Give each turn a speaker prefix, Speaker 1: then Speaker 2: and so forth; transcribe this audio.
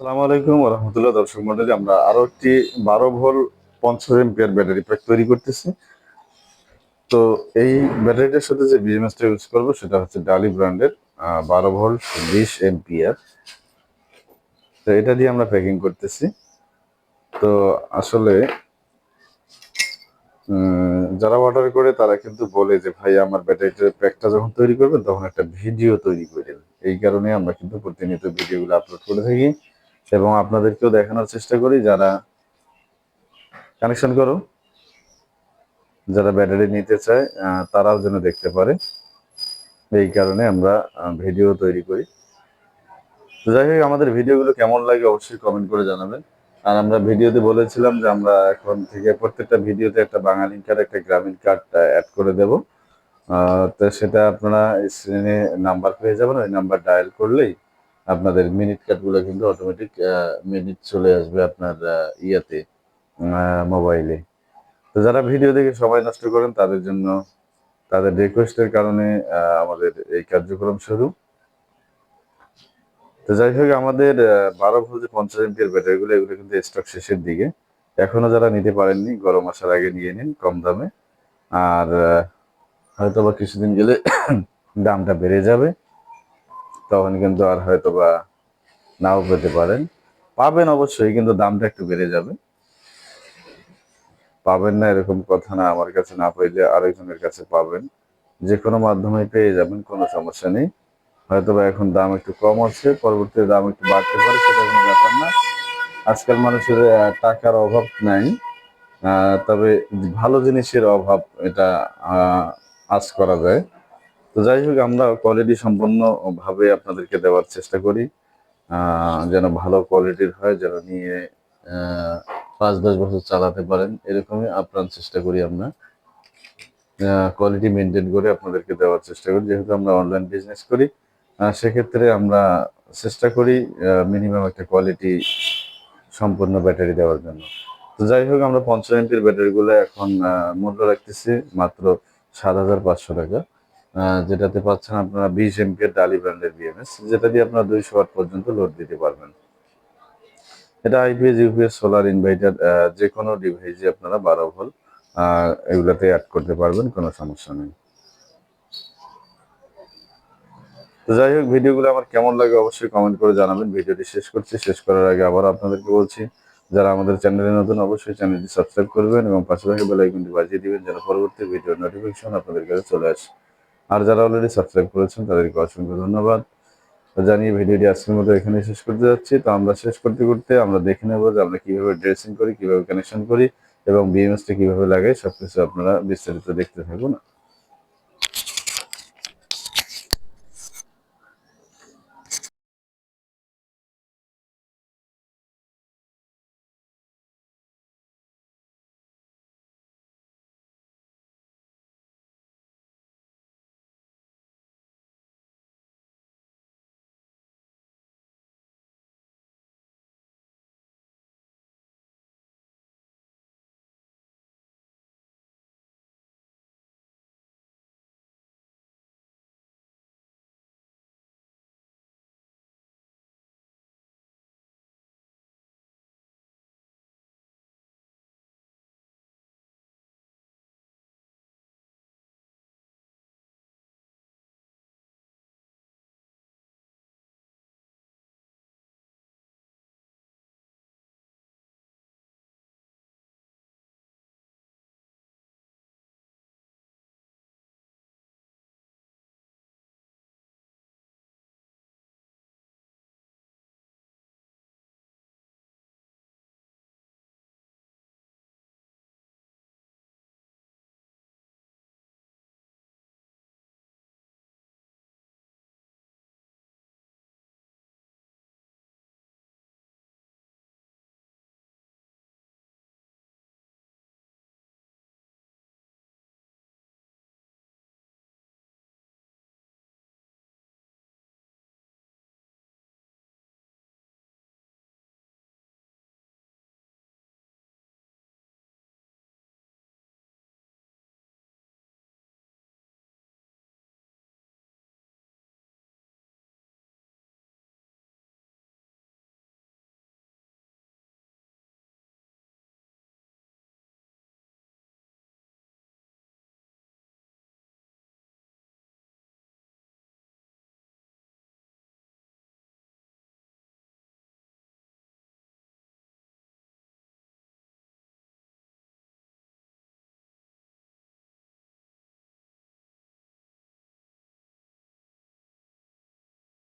Speaker 1: আসসালামু আলাইকুম রহমতুল্লাহ দর্শক মন্ডলী। আমরা আরও একটি বারো ভোল পঞ্চাশ এমপিয়ার ব্যাটারি প্যাক তৈরি করতেছি। তো এই ব্যাটারিটার সাথে যে বিএমএসটা ইউজ করব, সেটা হচ্ছে ডালি ব্র্যান্ডের বারো ভোল্ট বিশ এমপিয়ার তো এটা দিয়ে আমরা প্যাকিং করতেছি। তো আসলে যারা অর্ডার করে, তারা কিন্তু বলে যে, ভাই, আমার ব্যাটারিটার প্যাকটা যখন তৈরি করবেন, তখন একটা ভিডিও তৈরি করে এই কারণে আমরা কিন্তু প্রতিনিয়ত ভিডিওগুলো আপলোড করে থাকি। এবং আপনাদেরকেও দেখানোর চেষ্টা করি, যারা কানেকশন করো যারা ব্যাটারি নিতে চায় তারাও যেন দেখতে পারে। এই কারণে আমরা ভিডিও তৈরি করি। তো যাই হোক, আমাদের ভিডিওগুলো কেমন লাগে অবশ্যই কমেন্ট করে জানাবেন। আর আমরা ভিডিওতে বলেছিলাম যে আমরা এখন থেকে প্রত্যেকটা ভিডিওতে একটা বাঙালি কার্ড একটা গ্রামীণ কার্ড অ্যাড করে দেব। তো সেটা আপনারা স্ক্রিনে নাম্বার পেয়ে যাবেন, ওই নাম্বার ডায়াল করলেই আপনাদের মিনিট কার্ডগুলো কিন্তু অটোমেটিক মিনিট চলে আসবে আপনার ইয়েতে মোবাইলে তো যারা ভিডিও দেখে সময় নষ্ট করেন, তাদের জন্য, তাদের রিকোয়েস্টের কারণে আমাদের এই কার্যক্রম শুরু। তো যাই হোক, আমাদের বারো ভোল্ট, পঞ্চাশ এমপির ব্যাটারিগুলো এগুলো কিন্তু স্টক শেষের দিকে। এখনও যারা নিতে পারেননি, গরম আসার আগে নিয়ে নিন কম দামে। আর হয়তো বা কিছুদিন গেলে দামটা বেড়ে যাবে। তখন কিন্তু আর হয়তো বা নাও পেতে পারেন। পাবেন অবশ্যই, কিন্তু দামটা একটু বেড়ে যাবে। পাবেন না এরকম কথা না, আমার কাছে না পাইলে আরেকজনের কাছে পাবেন। যে কোনো মাধ্যমে পেয়ে যাবেন, কোনো সমস্যা নেই। হয়তো বা এখন দাম একটু কম আছে, পরবর্তীতে দাম একটু বাড়তে পারে, সেটা কোনো ব্যাপার না। আজকাল মানুষের টাকার অভাব নাই। তবে ভালো জিনিসের অভাব এটা আজ করা যায়। তো যাই হোক, আমরা কোয়ালিটি সম্পন্ন ভাবে আপনাদেরকে দেওয়ার চেষ্টা করি। যেন ভালো কোয়ালিটির হয়, যেন নিয়ে পাঁচ দশ বছর চালাতে পারেন, এরকমই আপ্রাণ চেষ্টা করি আমরা। কোয়ালিটি মেনটেন করে আপনাদেরকে দেওয়ার চেষ্টা করি, যেহেতু আমরা অনলাইন বিজনেস করি। সেক্ষেত্রে আমরা চেষ্টা করি মিনিমাম একটা কোয়ালিটি সম্পূর্ণ ব্যাটারি দেওয়ার জন্য। তো যাই হোক, আমরা পঞ্চাশ ব্যাটারিগুলো এখন মূল্য রাখতেছি মাত্র সাত হাজার পাঁচশো টাকা। যেটাতে পাচ্ছেন আপনারা বিশ এমপির ডালি ব্র্যান্ডের বিএমএস যেটা দিয়ে আপনারা দুইশো ওয়াট পর্যন্ত লোড দিতে পারবেন। এটা আইপিএস ইউপিএস সোলার ইনভার্টার যে কোনো ডিভাইসে আপনারা বারো ভোল্ট এগুলাতে অ্যাড করতে পারবেন, কোনো সমস্যা নেই। তো যাই হোক, ভিডিওগুলো আমার কেমন লাগে অবশ্যই কমেন্ট করে জানাবেন। ভিডিওটি শেষ করছি, শেষ করার আগে আবার আপনাদেরকে বলছি, যারা আমাদের চ্যানেলে নতুন অবশ্যই চ্যানেলটি সাবস্ক্রাইব করবেন এবং পাশাপাশি বেল আইকনটি বাজিয়ে দিবেন, যেন পরবর্তী ভিডিওর নোটিফিকেশন আপনাদের কাছে চলে আসে। আর যারা অলরেডি সাবস্ক্রাইব করেছেন, তাদেরকে অসংখ্য ধন্যবাদ। জানিয়ে ভিডিওটি আজকের মতো এখানে শেষ করতে যাচ্ছি। তো আমরা শেষ করতে করতে আমরা দেখে নেব যে আমরা কীভাবে ড্রেসিং করি, কীভাবে কানেকশন করি এবং বিএমএসটা কীভাবে লাগাই সবকিছু আপনারা বিস্তারিত দেখতে থাকুন।